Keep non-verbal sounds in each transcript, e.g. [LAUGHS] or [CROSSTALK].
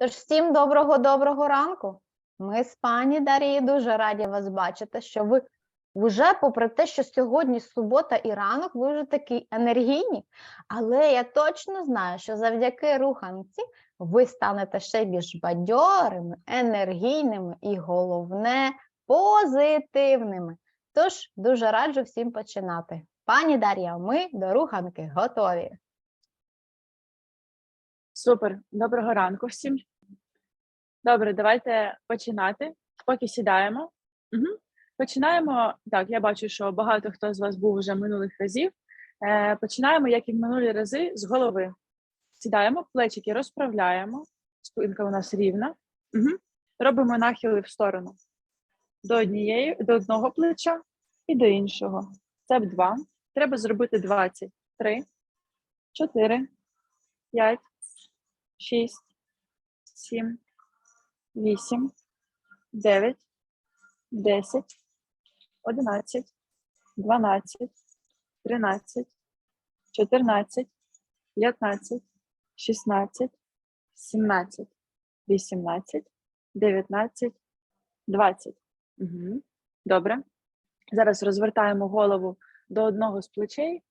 Тож всім доброго-доброго ранку. Ми з пані Дарією дуже раді вас бачити, що ви вже, попри те, що сьогодні субота і ранок, ви вже такі енергійні. Але я точно знаю, що завдяки руханці ви станете ще більш бадьорими, енергійними і головне позитивними. Тож дуже раджу всім починати. Пані Дар'я, ми до руханки готові. Супер, доброго ранку всім. Добре, давайте починати. Поки сідаємо. Угу. Починаємо. Так, я бачу, що багато хто з вас був вже минулих разів. Е, починаємо, як і в минулі рази, з голови. Сідаємо, плечики розправляємо. Спинка у нас рівна. Угу. Робимо нахили в сторону до однієї, до одного плеча і до іншого. Б два. Треба зробити 20. Три, чотири, п'ять. 6, 7, 8, 9, 10, 11, 12, 13, 14, 15, 16, 17, 18, 19, 20. Угу. Добре. Зараз розвертаємо голову до одного з плечей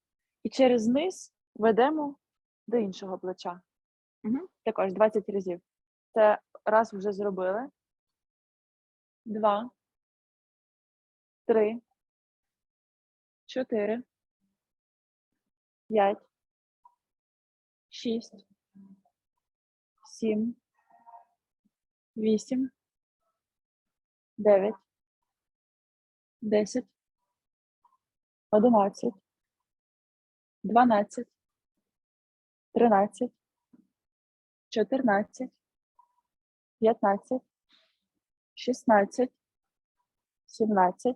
і через низ ведемо до іншого плеча. Угу. Також 20 разів. Це раз вже зробили. Два. Три. Чотири. П'ять. Шість. Сім. Вісім. Дев'ять. Десять. Одинадцять. Дванадцять. Тринадцять. 14, 15, 16, 17,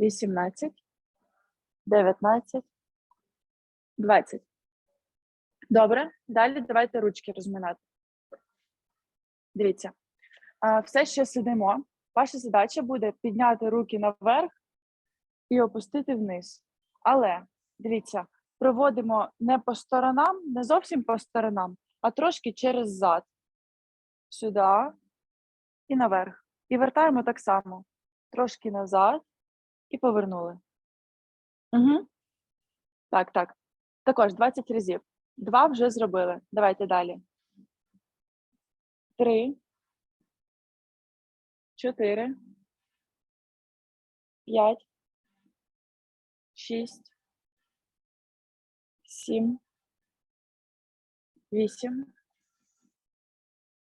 18, 19, 20. Добре, далі давайте ручки розминати. Дивіться, все ще сидимо. Ваша задача буде підняти руки наверх і опустити вниз. Але дивіться, проводимо не по сторонам, не зовсім по сторонам, а трошки через зад. Сюди і наверх. І вертаємо так само. Трошки назад і повернули. Угу. Так, так. Також 20 разів. Два вже зробили. Давайте далі. Три. Чотири. П'ять. Шість. Сім вісім,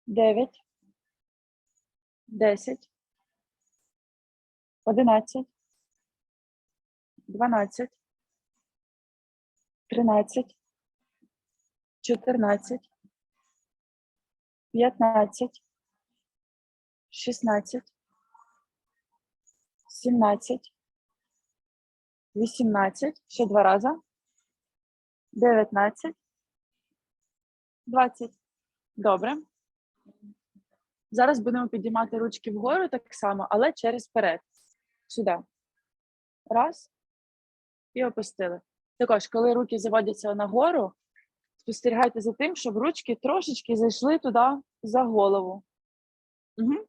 дев'ять, десять, одинадцять, дванадцять, тринадцять, чотирнадцять, п'ятнадцять, шістнадцять, сімнадцять, вісімнадцять, ще два рази, дев'ятнадцять, 20. Добре. Зараз будемо підіймати ручки вгору так само, але через перед. Сюди. Раз. І опустили. Також, коли руки заводяться нагору, спостерігайте за тим, щоб ручки трошечки зайшли туди за голову. Угу.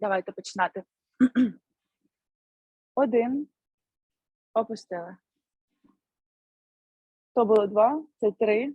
Давайте починати. [CLEARS THROAT] Один. Опустили. То було два, це три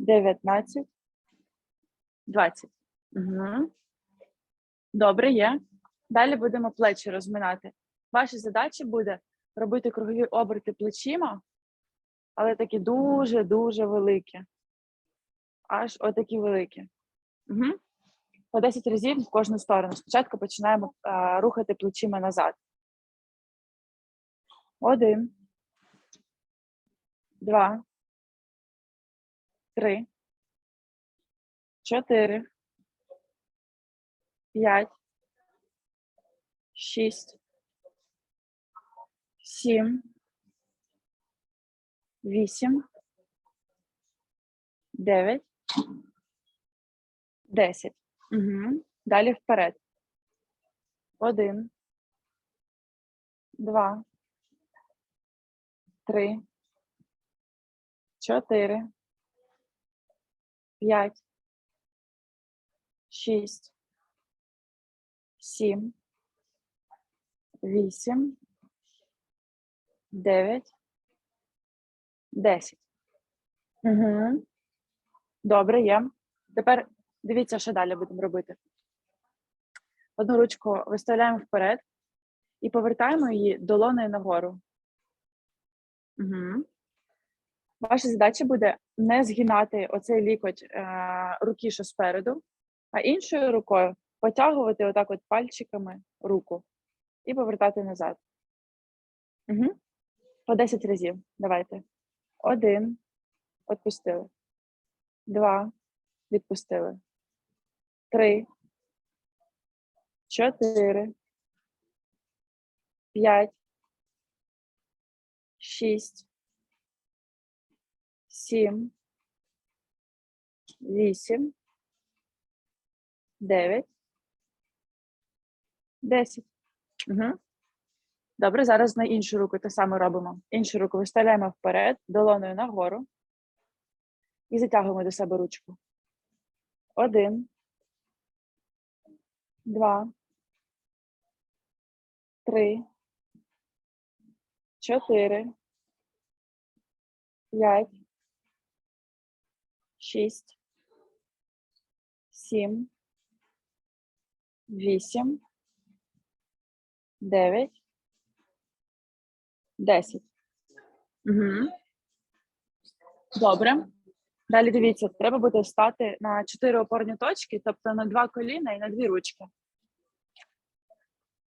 19, 20. Угу. Добре, є. Далі будемо плечі розминати. Ваша задача буде робити кругові оберти плечима, але такі дуже-дуже великі. Аж отакі великі. Угу. По 10 разів в кожну сторону. Спочатку починаємо а, рухати плечима назад. Один. Два три, чотири, п'ять, шість, сім, вісім, дев'ять, десять. Угу. Далі вперед. Один, два, три, чотири, п'ять, шість, сім, вісім, дев'ять, десять. Угу. Добре, є. Тепер дивіться, що далі будемо робити. Одну ручку виставляємо вперед і повертаємо її долоною нагору. Угу. Ваша задача буде не згинати оцей лікоть е, руки, що спереду, а іншою рукою потягувати отак от пальчиками руку і повертати назад. Угу. По 10 разів. Давайте. Один. Відпустили. Два. Відпустили. Три. Чотири. П'ять. Шість. Сім. Вісім. Дев'ять. Десять. Угу. Добре, зараз на іншу руку те саме робимо. Іншу руку виставляємо вперед, долоною нагору. І затягуємо до себе ручку. Один. Два. Три. Чотири. П'ять. Шість. Сім. Вісім. Дев'ять. Десять. Угу. Добре. Далі дивіться, треба буде стати на чотири опорні точки, тобто на два коліна і на дві ручки.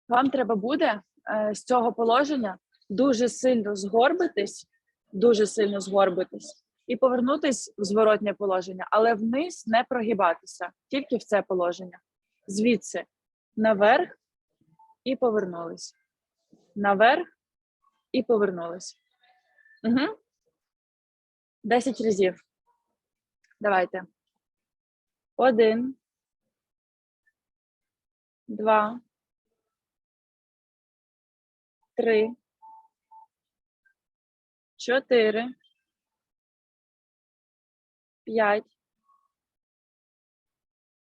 Вам треба буде е, з цього положення дуже сильно згорбитись, дуже сильно згорбитись і повернутись в зворотнє положення, але вниз не прогибатися, тільки в це положення. Звідси наверх і повернулись. Наверх і повернулись. Угу. Десять разів. Давайте. Один. Два. Три. Чотири. П'ять.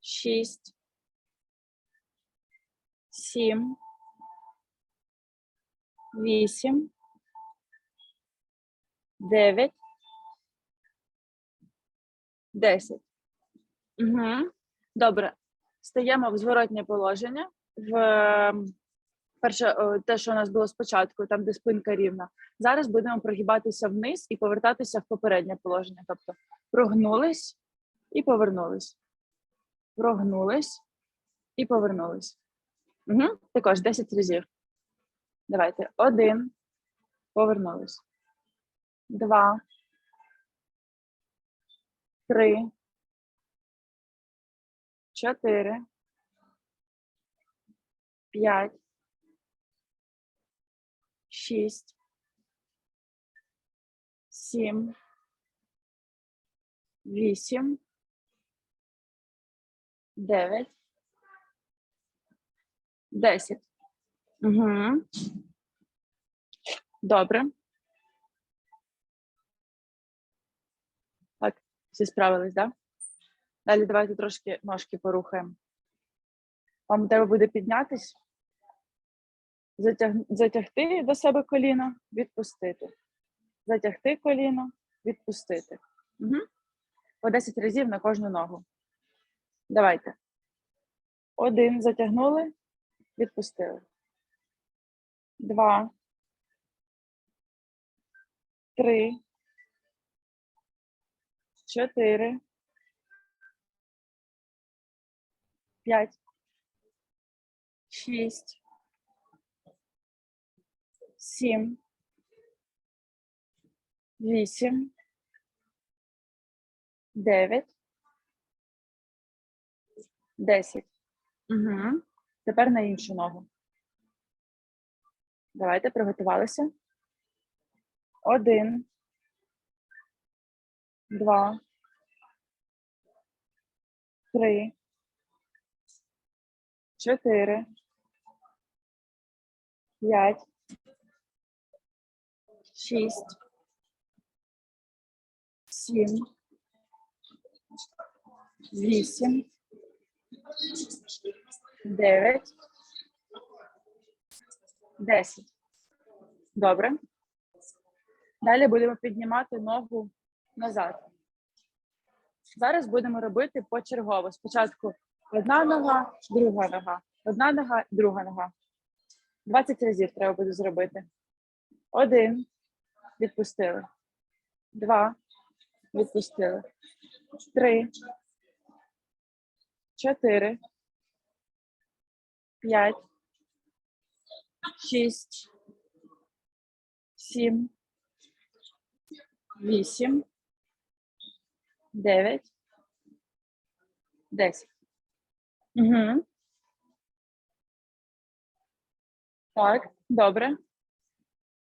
Шість. Сім. Вісім. Дев'ять. Десять. Добре. Стаємо в зворотнє положення. В ем, перше, те, що у нас було спочатку, там, де спинка рівна. Зараз будемо прогибатися вниз і повертатися в попереднє положення. Тобто прогнулись і повернулись. Прогнулись і повернулись. Угу. Також 10 разів. Давайте. Один. Повернулись. Два. Три. Чотири. П'ять. Шість. Сім. Вісім. Дев'ять. Десять. Угу. Добре. Так, всі справились, так? Да? Далі давайте трошки ножки порухаємо. Вам треба буде піднятись, затяг... затягти до себе коліно, відпустити. Затягти коліно, відпустити. Угу. По 10 разів на кожну ногу. Давайте. Один затягнули, відпустили. Два. Три. Чотири. П'ять. Шість. Сім. Вісім. Дев'ять. 10. Угу. Тепер на іншу ногу. Давайте приготувалися. Один. Два. Три. Чотири. П'ять. Шість. Сім. Вісім. Дев'ять. Десять. Добре. Далі будемо піднімати ногу назад. Зараз будемо робити почергово. Спочатку одна нога, друга нога, одна нога, друга нога. 20 разів треба буде зробити. Один. Відпустили. Два. Відпустили. Три. Чотири. П'ять. Шість. Сім. Вісім. Дев'ять. Десять. Угу. Так, добре.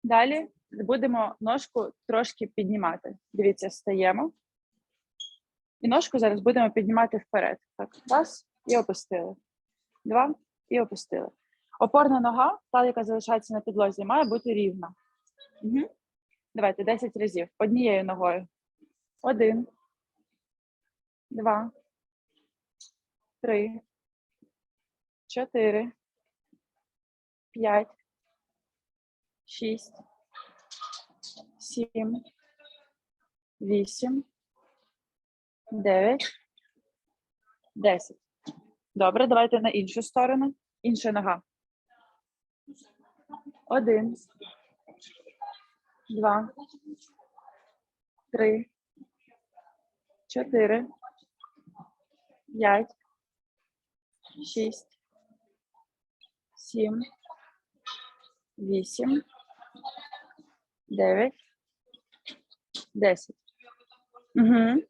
Далі будемо ножку трошки піднімати. Дивіться, стаємо. І ножку зараз будемо піднімати вперед. Так, раз і опустили. Два і опустили. Опорна нога, та, яка залишається на підлозі, має бути рівна. Угу. Давайте 10 разів. Однією ногою. Один. Два. Три. Чотири. П'ять. Шість. Сім. Вісім. Дев'ять. Десять. Добре, давайте на іншу сторону. Інша нога. Один. Два. Три. Чотири. П'ять. Шість. Сім. Вісім. Дев'ять. Десять. Угу.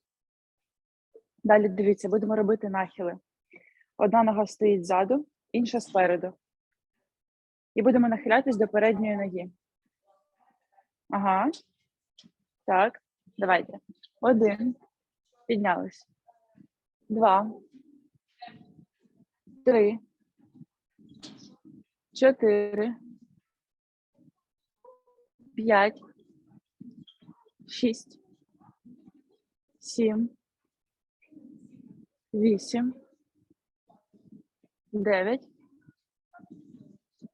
Далі дивіться, будемо робити нахили. Одна нога стоїть ззаду, інша спереду. І будемо нахилятись до передньої ноги. Ага. Так, давайте. Один. Піднялись. Два. Три. Чотири. П'ять. Шість. Сім. Вісім. Дев'ять.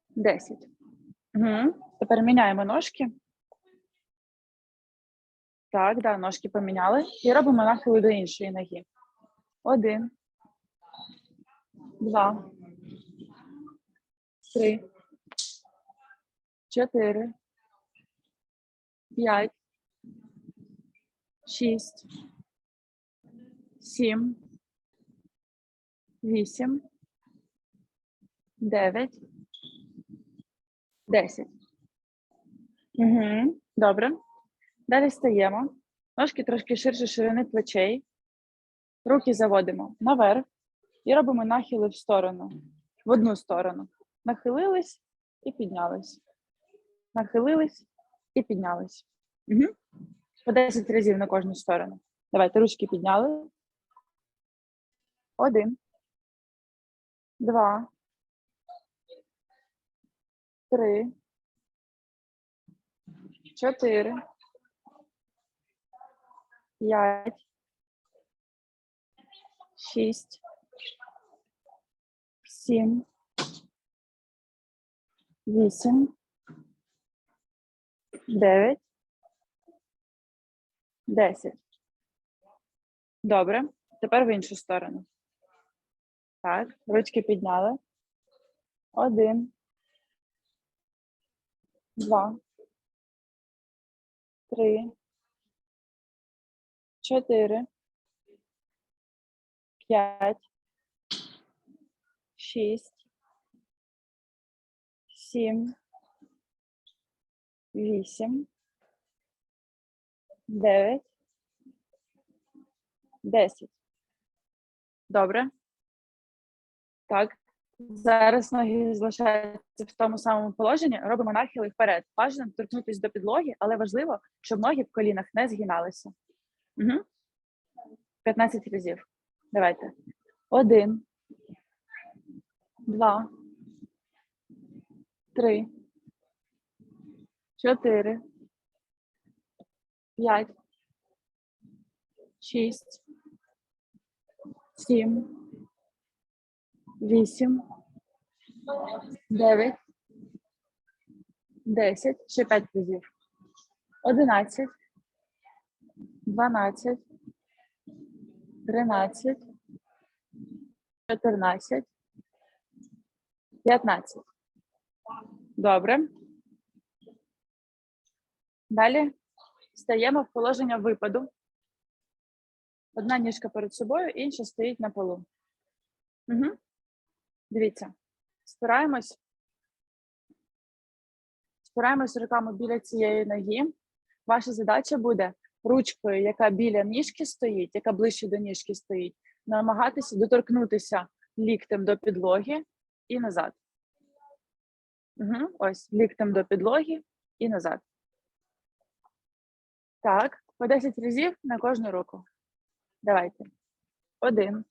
Десять. Угу. Тепер міняємо ножки. Так, да, ножки поміняли. І робимо нахили до іншої ноги. Один. Два. Три. Чотири. П'ять. Шість. Сім. Вісім. Дев'ять. Десять. Угу. Добре. Далі стаємо. Ножки трошки ширше ширини плечей. Руки заводимо наверх і робимо нахили в сторону, в одну сторону. Нахилились і піднялись. Нахилились і піднялись. Угу. По 10 разів на кожну сторону. Давайте ручки підняли. Один. Два. Три. Чотири. П'ять. Шість. Сім. Вісім. Дев'ять. Десять. Добре. Тепер в іншу сторону. Так, ручки підняли. Один. Два. Три. Чотири. П'ять. Шість. Сім. Вісім. Дев'ять. Десять. Добре. Так. Зараз ноги залишаються в тому самому положенні. Робимо нахили вперед. Бажано торкнутися до підлоги, але важливо, щоб ноги в колінах не згиналися. Угу. 15 разів. Давайте. Один. Два. Три. Чотири. П'ять. Шість. Сім. Вісім. Дев'ять. Десять. Ще п'ять разів. Одинадцять. Дванадцять. Тринадцять. Чотирнадцять. П'ятнадцять. Добре. Далі стаємо в положення випаду. Одна ніжка перед собою, інша стоїть на полу. Угу. Дивіться, спираємось. Спираємось руками біля цієї ноги. Ваша задача буде ручкою, яка біля ніжки стоїть, яка ближче до ніжки стоїть, намагатися доторкнутися ліктем до підлоги і назад. Угу. Ось ліктем до підлоги і назад. Так, по 10 разів на кожну руку. Давайте. Один.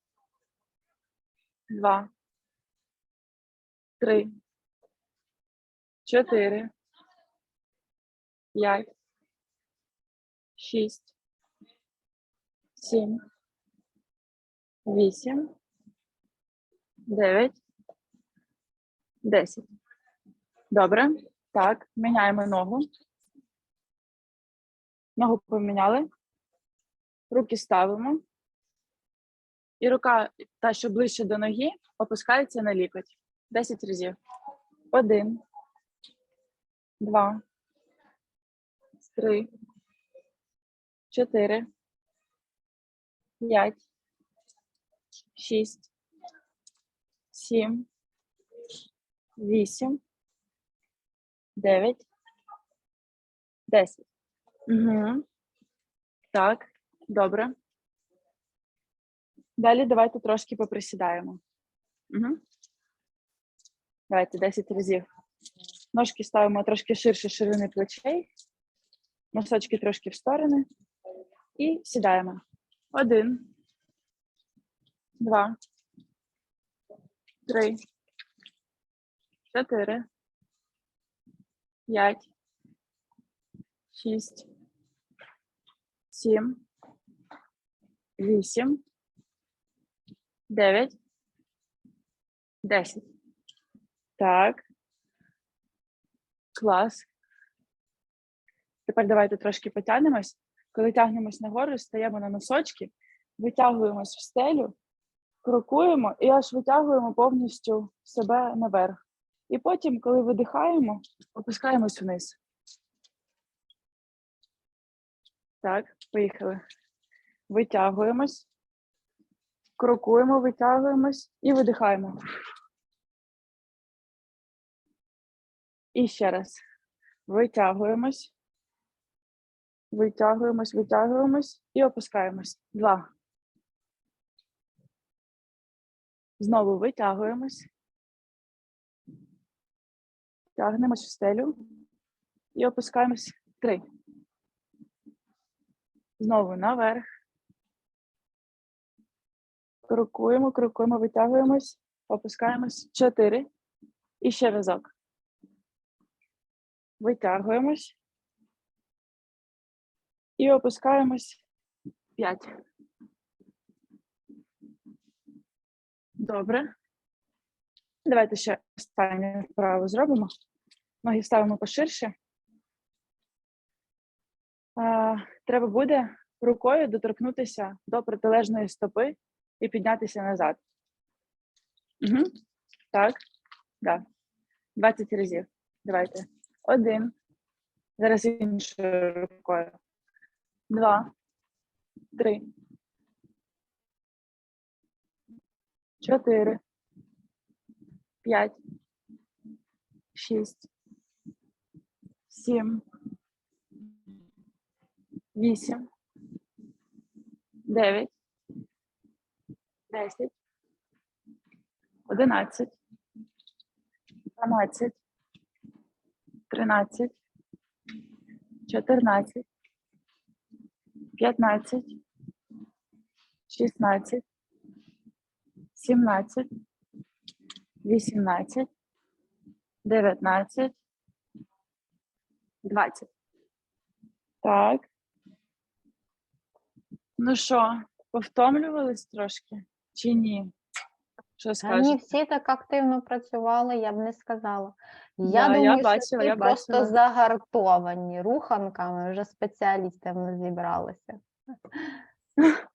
Два. Три. Чотири. П'ять. Шість. Сім. Вісім. Дев'ять. Десять. Добре. Так, міняємо ногу. Ногу поміняли. Руки ставимо. І рука, та, що ближче до ноги, опускається на лікоть. 10 разів. Один. Два. Три. Чотири. П'ять. Шість. Сім. Вісім. Дев'ять. Десять. Угу. Так, добре. Далі давайте трошки поприсідаємо. Угу. Давайте 10 разів. Ножки ставимо трошки ширше ширини плечей, носочки трошки в сторони. І сідаємо. Один, два, три, чотири, п'ять, шість, сім, вісім, дев'ять, десять. Так. Клас. Тепер давайте трошки потягнемось. Коли тягнемось нагору, стаємо на носочки, витягуємось в стелю, крокуємо і аж витягуємо повністю себе наверх. І потім, коли видихаємо, опускаємось вниз. Так, поїхали. Витягуємось, крокуємо, витягуємось і видихаємо. І ще раз. Витягуємось. Витягуємось, витягуємось і опускаємось. Два. Знову витягуємось. Тягнемось в стелю і опускаємось. Три. Знову наверх. Крокуємо, крокуємо, витягуємось, опускаємось. Чотири. І ще разок. Витягуємось. І опускаємось 5. Добре. Давайте ще останню вправу зробимо. Ноги ставимо поширше. Треба буде рукою доторкнутися до протилежної стопи і піднятися назад. Угу. Так, да. 20 разів. Давайте. Один. Зараз іншою рукою. Два. Три. Чотири. П'ять. Шість. Сім. Вісім. Дев'ять. Десять. 11, 12, 13, 14, 15, 16, 17, 18, 19, 20. Так. Ну що, повтомлювались трошки чи ні? Що скажете? Ні, всі так активно працювали, я б не сказала. Я Да, я думаю, що бачила, всі я просто бачила. загартовані руханками, вже нас зібралися. [LAUGHS]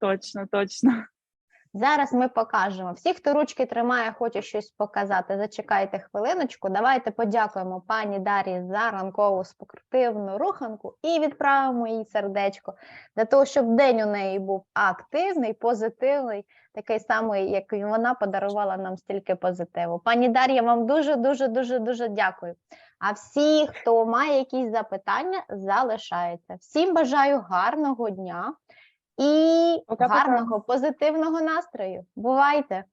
Точно, точно. Зараз ми покажемо. Всі, хто ручки тримає, хоче щось показати, зачекайте хвилиночку. Давайте подякуємо пані Дар'ї за ранкову спортивну руханку і відправимо їй сердечко для того, щоб день у неї був активний, позитивний, такий самий, як і вона подарувала нам стільки позитиву. Пані Дар'я, вам дуже, дуже, дуже, дуже дякую. А всі, хто має якісь запитання, залишається. Всім бажаю гарного дня і Пока-пока. гарного позитивного настрою. Бувайте!